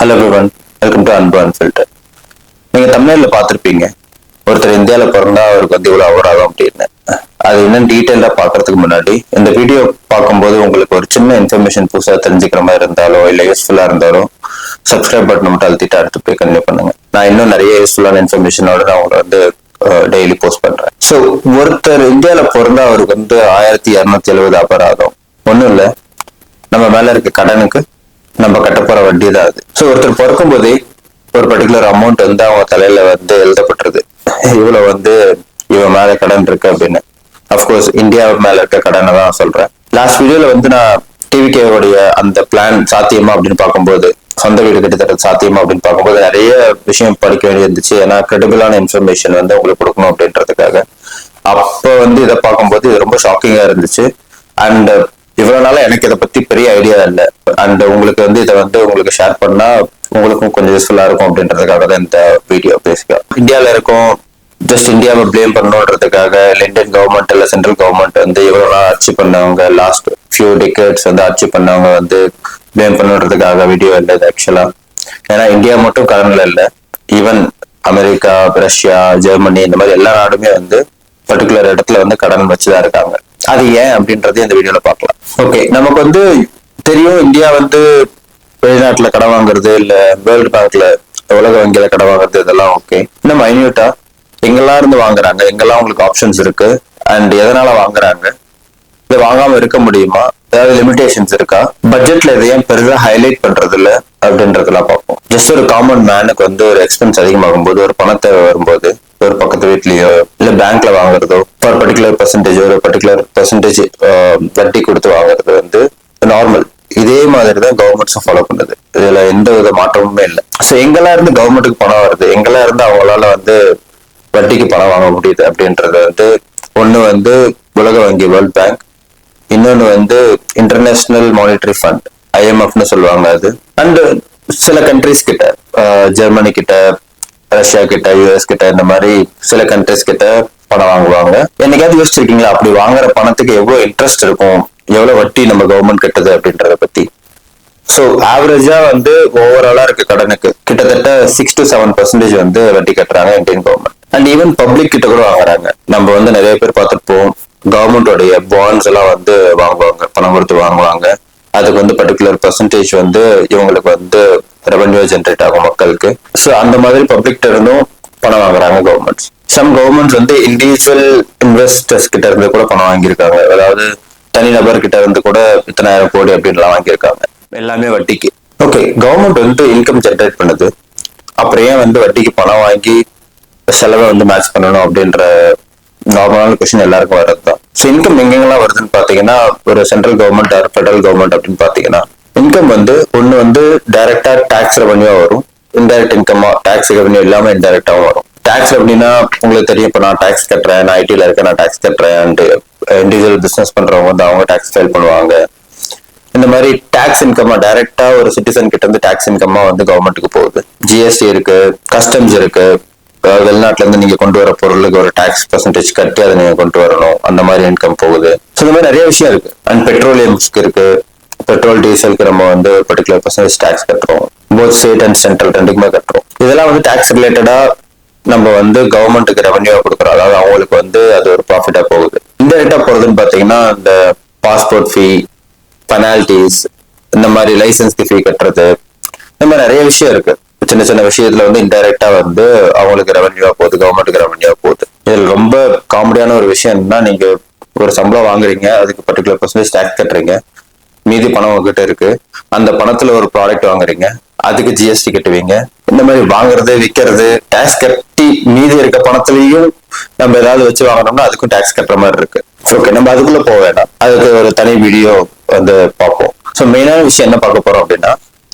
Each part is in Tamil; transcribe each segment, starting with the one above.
ஹலோ எவ்ரிவன் வெல்கம் டு அன்பு அன்ஃபில்டர் நீங்கள் தமிழ்நாட்டில் பார்த்துருப்பீங்க. ஒருத்தர் இந்தியாவில் பிறந்தா அவருக்கு வந்து இவ்வளோ அவர் ஆகும் அப்படின்னு. அது இன்னும் டீட்டெயிலாக பார்க்கறதுக்கு முன்னாடி இந்த வீடியோ பார்க்கும்போது உங்களுக்கு ஒரு சின்ன இன்ஃபர்மேஷன் புதுசாக தெரிஞ்சுக்கிற மாதிரி இருந்தாலோ இல்லை யூஸ்ஃபுல்லாக இருந்தாலோ சப்ஸ்கிரைப் பட்டன் மட்டும் அழுத்திட்டு அடுத்து போய் கண்டினியூ பண்ணுங்க. நான் இன்னும் நிறைய யூஸ்ஃபுல்லான இன்ஃபர்மேஷனோட நான் உங்களை வந்து டெய்லி போஸ்ட் பண்றேன். ஸோ ஒருத்தர் இந்தியாவில் பிறந்தா அவருக்கு வந்து ஆயிரத்தி இரநூத்தி எழுபது அபராதம். ஒன்றும் இல்லை. நம்ம மேல இருக்க கடனுக்கு நம்ம கட்ட வட்டி தான் அது ஸோ ஒருத்தர் பிறக்கும் போதே ஒரு பர்டிகுலர் அமௌண்ட் வந்து அவங்க தலையில வந்து எழுதப்பட்டிருது. இவ்வளவு வந்து இவன் மேல கடன் இருக்கு அப்படின்னு. அஃப்கோர்ஸ் இந்தியா மேல இருக்க கடனை தான் சொல்றேன். லாஸ்ட் வீடியோல வந்து நான் டிவிகே உடைய அந்த பிளான் சாத்தியமா அப்படின்னு பார்க்கும்போது சொந்த வீடு கிட்டத்தட்ட சாத்தியமா அப்படின்னு பார்க்கும்போது நிறைய விஷயம் படிக்க வேண்டியிருந்துச்சு. ஏன்னா கிரெடிபிளான இன்ஃபர்மேஷன் வந்து உங்களுக்கு கொடுக்கணும் அப்படின்றதுக்காக. அப்போ வந்து இதை பார்க்கும்போது இது ரொம்ப ஷாக்கிங்கா இருந்துச்சு. அண்ட் இவ்வளவு நாளா எனக்கு இதை பத்தி பெரிய ஐடியா இல்லை. அண்ட் உங்களுக்கு வந்து இதை வந்து உங்களுக்கு ஷேர் பண்ணா உங்களுக்கும் கொஞ்சம் யூஸ்ஃபுல்லா இருக்கும் அப்படின்றதுக்காக தான் இந்த வீடியோ பேசிக்கலாம் இந்தியால இருக்கும் ஜஸ்ட் இந்தியாவை ப்ளேம் பண்ணணுன்றதுக்காக இல்லை இந்தியன் கவர்மெண்ட் இல்ல சென்ட்ரல் கவர்மெண்ட் வந்து இவ்வளவு நாள் ஆட்சி பண்ணவங்க லாஸ்ட் ஃபியூ டிகேட்ஸ் வந்து ஆட்சி பண்ணவங்க வந்து ப்ளேம் பண்ணுன்றதுக்காக வீடியோ இல்லை இது ஆக்சுவலா ஏன்னா இந்தியா மட்டும் கடன்ல இல்லை. ஈவன் அமெரிக்கா ரஷ்யா ஜெர்மனி இந்த மாதிரி எல்லா நாடுமே வந்து பர்டிகுலர் இடத்துல வந்து கடன் வச்சுதான் இருக்காங்க. அது ஏன் அப்படின்றது இந்த வீடியோல பார்க்கலாம். ஓகே நமக்கு வந்து தெரியும் இந்தியா வந்து வெளிநாட்டுல கடன் வாங்குறது இல்ல வேர்ல்டு பேங்க்ல உலக வங்கியில கடன் வாங்குறது இதெல்லாம் ஓகே இன்னும் மைன்யூட்டா எங்கெல்லாம் இருந்து வாங்குறாங்க எங்கெல்லாம் உங்களுக்கு ஆப்ஷன்ஸ் இருக்கு அண்ட் எதனால வாங்குறாங்க இதை வாங்காம இருக்க முடியுமா ஏதாவது லிமிடேஷன்ஸ் இருக்கா பட்ஜெட்ல இதை ஏன் பெருசா ஹைலைட் பண்றது இல்ல அப்படின்றதெல்லாம் பார்ப்போம். ஜஸ்ட் ஒரு காமன் மேனுக்கு வந்து ஒரு எக்ஸ்பென்ஸ் அதிகமாகும் போது ஒரு பணத்தை வரும்போது ஒரு பக்கத்து வீட்லயோ இல்ல பேங்க்ல வாங்குறதோ ஒரு பர்டிகுலர் பர்சன்டேஜ் ஒரு பர்டிகுலர் பர்சன்டேஜ் வட்டி கொடுத்து வாங்குறது வந்து நார்மல் இதே மாதிரி தான் கவர்மெண்ட்ஸும் ஃபாலோ பண்ணுது. இதுல எந்த வித மாற்றமுமே இல்லை. ஸோ எங்கெல்லாம் இருந்து கவர்மெண்ட்டுக்கு பணம் வருது எங்கெல்லாம் இருந்து அவங்களால வந்து வட்டிக்கு பணம் வாங்க முடியுது அப்படின்றது வந்து ஒன்று வந்து உலக வங்கி வேர்ல்ட் பேங்க் இன்னொன்று வந்து இன்டர்நேஷனல் மானிட்டரி ஃபண்ட் ஐஎம்எஃப்னு சொல்லுவாங்க அது. அண்ட் சில கண்ட்ரிஸ் கிட்ட ஜெர்மனி கிட்ட ரஷ்யா கிட்ட யூஎஸ் கிட்ட இந்த மாதிரி சில கண்ட்ரிஸ் கிட்ட பணம் வாங்குவாங்க. என்னைக்காவது யோசிச்சிருக்கீங்களா? அப்படி வாங்குற பணத்துக்கு எவ்வளவு இன்ட்ரெஸ்ட் இருக்கும்? எவ்வளவு வட்டி நம்ம கவர்மெண்ட் கட்டுது அப்படின்றத பத்தி? ஸோ ஆவரேஜா வந்து ஓவராலா இருக்க கடனுக்கு. கிட்டத்தட்ட சிக்ஸ் டு செவன் பர்சன்டேஜ் வந்து வட்டி கட்டுறாங்க Indian government and even public கிட்ட கூட வாங்குறாங்க. நம்ம வந்து நிறைய பேர் பார்த்துருப்போம். கவர்மெண்டோடைய பாண்ட்ஸ் எல்லாம் வந்து வாங்குவாங்க பணம் கொடுத்து வாங்குவாங்க. அதுக்கு வந்து பர்டிகுலர் பர்சன்டேஜ் வந்து இவங்களுக்கு வந்து ரெவன்யூ ஜென்ரேட் ஆகும் மக்களுக்கு. ஸோ அந்த மாதிரி பப்ளிக் இருந்தும் பணம் வாங்குறாங்க கவர்மெண்ட்ஸ் சம் கவர்மெண்ட்ஸ் வந்து இண்டிவிஜுவல் இன்வெஸ்டர்ஸ் கிட்ட இருந்து கூட பணம் வாங்கியிருக்காங்க. அதாவது தனிநபர் கிட்ட இருந்து கூட இத்தனாயிரம் கோடி அப்படின்லாம் வாங்கியிருக்காங்க. எல்லாமே வட்டிக்கு. ஓகே கவர்மெண்ட் வந்து இன்கம் ஜென்ரேட் பண்ணுது. அப்புறம் ஏன் வந்து வட்டிக்கு பணம் வாங்கி செலவை வந்து மேட்ச் பண்ணணும் அப்படின்ற நார்மலான கொஸ்டின் எல்லாருக்கும் வர்றது தான் ஸோ இன்கம் எங்கெங்கெல்லாம் வருதுன்னு பார்த்தீங்கன்னா ஒரு central government or federal government அப்படின்னு பார்த்தீங்கன்னா இன்கம் வந்து ஒன்று வந்து டைரக்டா டேக்ஸ் ரெவன்யூவாக வரும். இன்டைரக்ட் இன்கமா டேக்ஸ் ரெவன்யூ இல்லாமல் இன்டைரக்டாகவும் வரும். டேக்ஸ் அப்படின்னா உங்களுக்கு தெரியும் இப்போ நான் டேக்ஸ் கட்டுறேன் நான் ஐடியில் இருக்கேன் நான் டேக்ஸ் கட்டுறேன் இண்டிவிஜுவல் பிஸ்னஸ் பண்ணுறவங்க வந்து அவங்க டேக்ஸ் ஃபைல் பண்ணுவாங்க. இந்த மாதிரி டேக்ஸ் இன்கம்மா டைரக்டா ஒரு சிட்டிசன் கிட்ட இருந்து டேக்ஸ் இன்கம்மா வந்து கவர்மெண்ட்டுக்கு போகுது. ஜிஎஸ்டி இருக்கு கஸ்டம்ஸ் இருக்கு வெளிநாட்டுல இருந்து நீங்க கொண்டு வர பொருளுக்கு ஒரு டாக்ஸ் பர்சன்டேஜ் கட்டி அதை நீங்க கொண்டு வரணும். அந்த மாதிரி இன்கம் போகுது. ஸோ இந்த மாதிரி நிறைய விஷயம் இருக்கு. அண்ட் பெட்ரோலியம்ஸ்க்கு இருக்கு. பெட்ரோல் டீசலுக்கு நம்ம வந்து பர்டிகுலர் பர்சன்டேஜ் டாக்ஸ் கட்டுறோம். போத் ஸ்டேட் அண்ட் சென்ட்ரல் ரெண்டுக்குமே கட்டுறோம். இதெல்லாம் வந்து டாக்ஸ் ரிலேட்டடா நம்ம வந்து கவர்மெண்ட்டுக்கு ரெவன்யூவா கொடுக்குறோம். அதாவது அவங்களுக்கு வந்து அது ஒரு ப்ராஃபிட்டா போகுது. இன்டெரக்டா போறதுன்னு பாத்தீங்கன்னா இந்த பாஸ்போர்ட் ஃபீ பெனால்டிஸ் இந்த மாதிரி லைசன்ஸ்க்கு ஃபீ கட்டுறது இந்த மாதிரி நிறைய விஷயம் இருக்கு. சின்ன சின்ன விஷயத்துல வந்து இன்டைரக்டா வந்து அவங்களுக்கு ரெவன்யூவா போகுது கவர்மெண்ட்டுக்கு ரெவன்யூவா போகுது. இதில் ரொம்ப காமெடியான ஒரு விஷயம் என்னன்னா நீங்க ஒரு சம்பளம் வாங்குறீங்க அதுக்கு பர்டிகுலர் பர்சன்டேஜ் டேக்ஸ் கட்டுறீங்க. மீதி பணம் உங்ககிட்ட இருக்கு. அந்த பணத்துல ஒரு ப்ராடக்ட் வாங்குறீங்க அதுக்கு ஜிஎஸ்டி கட்டுவீங்க. இந்த மாதிரி வாங்குறது விற்கிறது டேக்ஸ் கட்டி மீதி இருக்க பணத்திலையும் நம்ம ஏதாவது வச்சு வாங்கினோம்னா அதுக்கும் டேக்ஸ் கட்டுற மாதிரி இருக்கு. ஓகே நம்ம அதுக்குள்ள போக வேண்டாம் அதுக்கு ஒரு தனி வீடியோ வந்து பார்ப்போம். ஸோ மெயினான விஷயம் என்ன பார்க்க போறோம் அப்படின்னா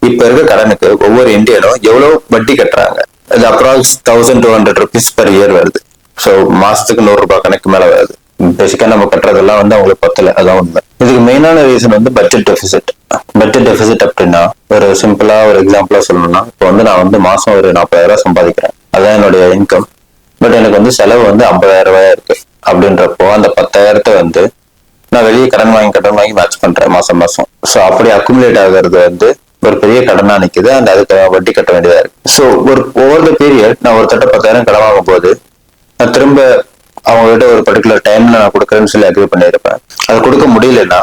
இப்ப இருக்க கடனுக்கு ஒவ்வொரு இந்தியனும் எவ்வளவு வட்டி கட்டுறாங்க? அது approx thousand two hundred rupees per year வருது. ஸோ மாசத்துக்கு நூறு ரூபாய் கணக்கு மேல வருது. பேசிக்கா நம்ம கட்டுறதெல்லாம் வந்து அவங்களுக்கு பத்தல. அதான் உண்மை. இதுக்கு மெயினான ரீசன் வந்து பட்ஜெட் டெபிசிட் பட்ஜெட் டெபிசிட் அப்படின்னா ஒரு சிம்பிளா ஒரு எக்ஸாம்பிளா சொல்லணும்னா இப்போ வந்து நான் வந்து மாசம் ஒரு நாற்பதாயிரம் சம்பாதிக்கிறேன். அதான் என்னுடைய இன்கம் பட் எனக்கு வந்து செலவு வந்து ஐம்பதாயிரம் ரூபாய் இருக்கு. அப்படின்றப்போ அந்த பத்தாயிரத்தை வந்து நான் வெளியே கடன் வாங்கி கடன் வாங்கி மேட்ச் பண்றேன் மாசம் மாசம். ஸோ அப்படி அக்குமுலேட் ஆகுறது வந்து ஒரு பெரிய கடனா நிக்குது அண்ட் அதுக்கு வட்டி கட்ட வேண்டியதா இருக்கு. ஸோ ஒரு ஓவர் த பீரியட் நான் ஒரு தட்ட பத்தாயிரம் கடன் வாங்கும் போது நான் திரும்ப அவங்ககிட்ட ஒரு பர்டிகுலர் டைம்ல நான் கொடுக்குறேன்னு சொல்லி அக்ரி பண்ணியிருப்பேன். அது கொடுக்க முடியலன்னா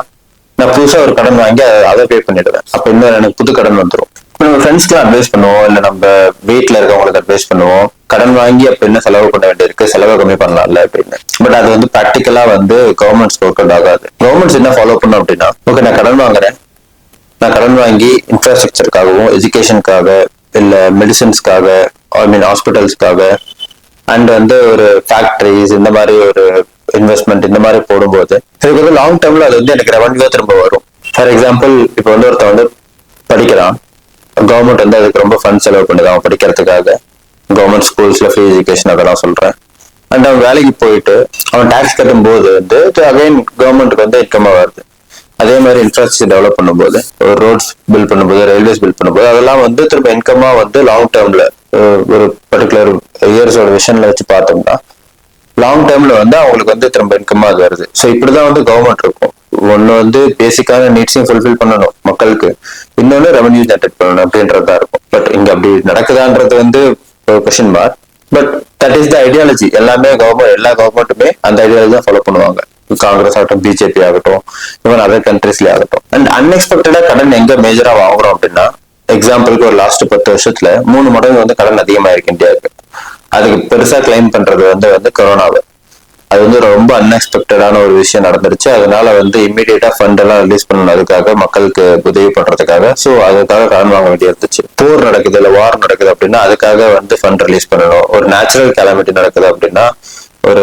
நான் புதுசா ஒரு கடன் வாங்கி அதை- அதை பே பண்ணிடுவேன். அப்ப இன்னும் எனக்கு புது கடன் வந்துடும் இப்போ நம்ம ஃப்ரெண்ட்ஸ்க்கு அட்வைஸ் பண்ணுவோம் இல்ல நம்ம வீட்ல இருக்கவங்களுக்கு அட்வைஸ் பண்ணுவோம் கடன் வாங்கி அப்ப என்ன செலவு பண்ண வேண்டியிருக்கு செலவை கம்மி பண்ணலாம்ல அப்படின்னு. பட் அது வந்து ப்ராக்டிக்கலா வந்து கவர்மெண்ட்ஸ் ஒர்க் அவுட் ஆகாது. கவர்மெண்ட்ஸ் என்ன ஃபாலோ பண்ணும் அப்படின்னா ஓகே நான் கடன் வாங்குறேன் நான் கடன் வாங்கி இன்ஃப்ராஸ்ட்ரக்சருக்காகவும் எஜுகேஷனுக்காக இல்லை மெடிசன்ஸ்க்காக ஐ மீன் ஹாஸ்பிட்டல்ஸ்க்காக அண்ட் வந்து ஒரு ஃபேக்ட்ரிஸ் இந்த மாதிரி ஒரு இன்வெஸ்ட்மெண்ட் இந்த மாதிரி போடும்போது இதுக்கு வந்து லாங் டேர்ம்ல அது வந்து எனக்கு ரெவன்யூ திரும்ப வரும். ஃபார் எக்ஸாம்பிள் இப்போ வந்து ஒருத்தன் வந்து படிக்கிறான். கவர்மெண்ட் வந்து அதுக்கு ரொம்ப ஃபண்ட் செலவு பண்ணுது. அவன் படிக்கிறதுக்காக கவர்மெண்ட் ஸ்கூல்ஸ்ல ஃப்ரீ எஜுகேஷன் அதெல்லாம் சொல்றேன். அண்ட் அவன் வேலைக்கு போயிட்டு அவன் டேக்ஸ் கட்டும் போது வந்து அகைன் கவர்மெண்ட்டுக்கு வந்து இன்கமா வருது. அதே மாதிரி இன்ஃப்ராஸ்ட்ரக்சர் டெவலப் பண்ணும்போது ஒரு ரோட்ஸ் பில்ட் பண்ணும்போது ரயில்வேஸ் பில்ட் பண்ணும்போது அதெல்லாம் வந்து திரும்ப இன்கமா வந்து லாங் டேர்ம்ல ஒரு பர்டிகுலர் இயர்ஸோட விஷன்ல வச்சு பார்த்தோம்னா லாங் டேர்ம்ல வந்து அவங்களுக்கு வந்து திரும்ப இன்கமா அது வருது. ஸோ இப்படிதான் வந்து கவர்மெண்ட் இருக்கும். ஒன்னு வந்து பேசிக்கான நீட்ஸையும் ஃபுல்ஃபில் பண்ணணும் மக்களுக்கு. இன்னொன்னு ரெவன்யூ ஜென்ரேட் பண்ணணும் அப்படின்றதா இருக்கும். பட் இங்க அப்படி நடக்குதான்றது வந்து question mark but that is the ideology எல்லாமே கவர்மெண்ட் எல்லா கவர்மெண்ட்டுமே அந்த ஐடியாலஜி தான் ஃபாலோ பண்ணுவாங்க. காங்கிரஸ் ஆகட்டும் பிஜேபி ஆகட்டும் ஈவன் அதர் கண்ட்ரீஸ்ல ஆகட்டும். அண்ட் அன்எக்ஸ்பெக்டடா கடன் எங்க மேஜரா வாங்குறோம் அப்படின்னா எக்ஸாம்பிளுக்கு ஒரு லாஸ்ட் பத்து வருஷத்துல மூணு மடங்கு வந்து கடன் அதிகமாயிருக்கு இந்தியாவுக்கு. அதுக்கு பெருசா கிளைம் பண்றது வந்து வந்து கொரோனாவை அது வந்து ரொம்ப அன்எக்ஸ்பெக்டடான ஒரு விஷயம் நடந்துருச்சு. அதனால வந்து இம்மிடியேட்டா ஃபண்ட் எல்லாம் ரிலீஸ் பண்ணதுக்காக மக்களுக்கு உதவி பண்றதுக்காக ஸோ அதுக்காக கடன் வாங்க வேண்டி இருந்துச்சு. போர் நடக்குது இல்ல வார் நடக்குது அப்படின்னா அதுக்காக வந்து ஃபண்ட் ரிலீஸ் பண்ணணும். ஒரு நேச்சுரல் கேலமிட்டி நடக்குது அப்படின்னா ஒரு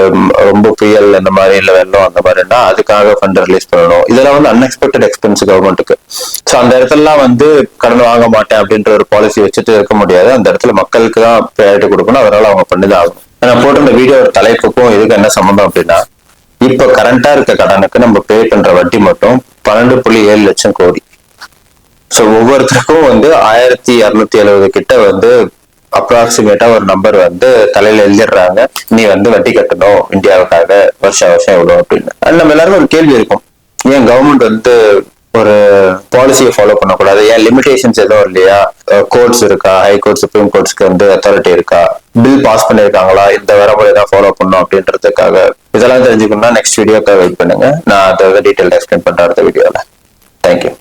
ரொம்ப புயல் இந்த மாதிரி இல்லை வெள்ளம் அந்த மாதிரினா அதுக்காக ஃபண்ட் ரிலீஸ் பண்ணணும். இதெல்லாம் வந்து அன்எக்ஸ்பெக்டட் எக்ஸ்பென்ஸ் கவர்மெண்ட்டுக்கு ஸோ அந்த இடத்துலலாம் வந்து கடன் வாங்க மாட்டேன் அப்படின்ற ஒரு பாலிசி வச்சுட்டு இருக்க முடியாது. அந்த இடத்துல மக்களுக்கு தான் ப்ரையாரிட்டி கொடுக்கணும். அதனால அவங்க பண்ணி தான் ஆகும் நான் போட்டிருந்த வீடியோ தலைப்புக்கும் இதுக்கு என்ன சம்மந்தம் அப்படின்னா இப்போ கரண்டா இருக்க கடனுக்கு நம்ம பே பண்ற வட்டி மட்டும் பன்னெண்டு புள்ளி ஏழு லட்சம் கோடி. ஸோ ஒவ்வொருத்தருக்கும் வந்து ஆயிரத்தி இரநூத்தி எழுபது கிட்ட வந்து அப்ராக்சிமேட்டா ஒரு நம்பர் வந்து தலையில எழுதிடுறாங்க. நீ வந்து வட்டி கட்டணும். இந்தியாவுக்காக வருஷம் வருஷம் எவ்வளவு அப்படின்னு. நம்ம எல்லாருக்கும் ஒரு கேள்வி இருக்கும். ஏன் கவர்மெண்ட் வந்து ஒரு பாலிசியை ஃபாலோ பண்ணக்கூடாது? ஏன் லிமிடேஷன்ஸ் எதுவும் இல்லையா? கோர்ட்ஸ் இருக்கா? ஹை கோர்ட் சுப்ரீம் கோர்ட்ஸ்க்கு வந்து அத்தாரிட்டி இருக்கா? பில் பாஸ் பண்ணிருக்காங்களா இந்த வரமுறை தான் ஃபாலோ பண்ணும் அப்படின்றதுக்காக இதெல்லாம் தெரிஞ்சுக்கணும்னா நெக்ஸ்ட் வீடியோக்காக வெயிட் பண்ணுங்க. நான் அதை டீட்டெயில் எக்ஸ்பிளைன் பண்றேன் அடுத்த வீடியோல தேங்க்யூ